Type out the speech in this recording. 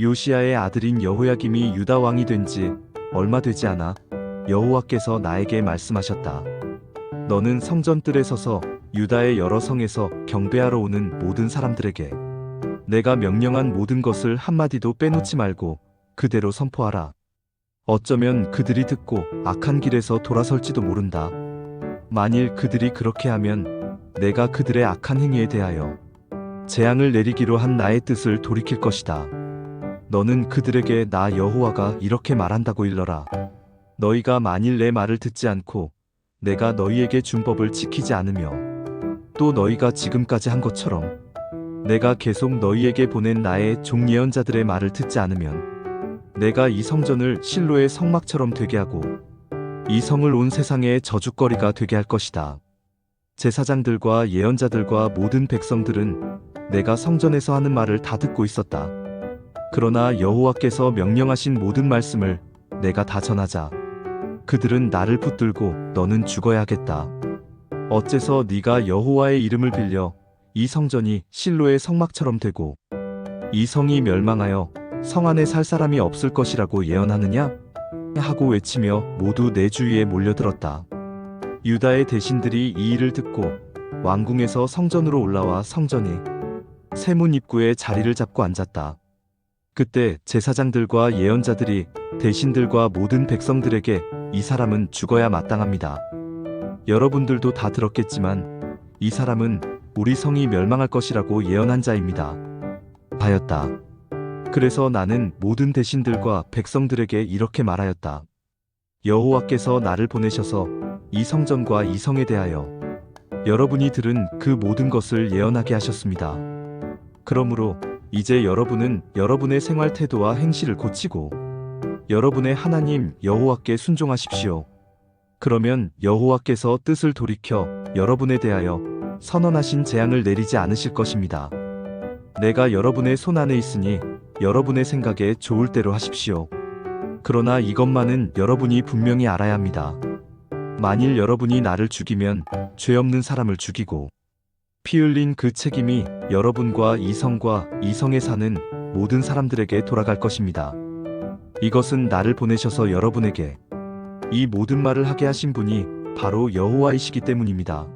요시야의 아들인 여호야김이 유다 왕이 된 지 얼마 되지 않아 여호와께서 나에게 말씀하셨다. 너는 성전 뜰에 서서 유다의 여러 성에서 경배하러 오는 모든 사람들에게 내가 명령한 모든 것을 한마디도 빼놓지 말고 그대로 선포하라. 어쩌면 그들이 듣고 악한 길에서 돌아설지도 모른다. 만일 그들이 그렇게 하면 내가 그들의 악한 행위에 대하여 재앙을 내리기로 한 나의 뜻을 돌이킬 것이다. 너는 그들에게 나 여호와가 이렇게 말한다고 일러라. 너희가 만일 내 말을 듣지 않고 내가 너희에게 준 법을 지키지 않으며 또 너희가 지금까지 한 것처럼 내가 계속 너희에게 보낸 나의 종 예언자들의 말을 듣지 않으면 내가 이 성전을 실로의 성막처럼 되게 하고 이 성을 온 세상의 저주거리가 되게 할 것이다. 제사장들과 예언자들과 모든 백성들은 내가 성전에서 하는 말을 다 듣고 있었다. 그러나 여호와께서 명령하신 모든 말씀을 내가 다 전하자 그들은 나를 붙들고 너는 죽어야 하겠다. 어째서 네가 여호와의 이름을 빌려 이 성전이 실로의 성막처럼 되고 이 성이 멸망하여 성 안에 살 사람이 없을 것이라고 예언하느냐? 하고 외치며 모두 내 주위에 몰려들었다. 유다의 대신들이 이 일을 듣고 왕궁에서 성전으로 올라와 성전이 세문 입구에 자리를 잡고 앉았다. 그때 제사장들과 예언자들이 대신들과 모든 백성들에게 이 사람은 죽어야 마땅합니다. 여러분들도 다 들었겠지만 이 사람은 우리 성이 멸망할 것이라고 예언한 자입니다. 하였다. 그래서 나는 모든 대신들과 백성들에게 이렇게 말하였다. 여호와께서 나를 보내셔서 이 성전과 이 성에 대하여 여러분이 들은 그 모든 것을 예언하게 하셨습니다. 그러므로 이제 여러분은 여러분의 생활 태도와 행실을 고치고 여러분의 하나님 여호와께 순종하십시오. 그러면 여호와께서 뜻을 돌이켜 여러분에 대하여 선언하신 재앙을 내리지 않으실 것입니다. 내가 여러분의 손 안에 있으니 여러분의 생각에 좋을 대로 하십시오. 그러나 이것만은 여러분이 분명히 알아야 합니다. 만일 여러분이 나를 죽이면 죄 없는 사람을 죽이고 피 흘린 그 책임이 여러분과 이 성과 이 성에 사는 모든 사람들에게 돌아갈 것입니다. 이것은 나를 보내셔서 여러분에게 이 모든 말을 하게 하신 분이 바로 여호와이시기 때문입니다.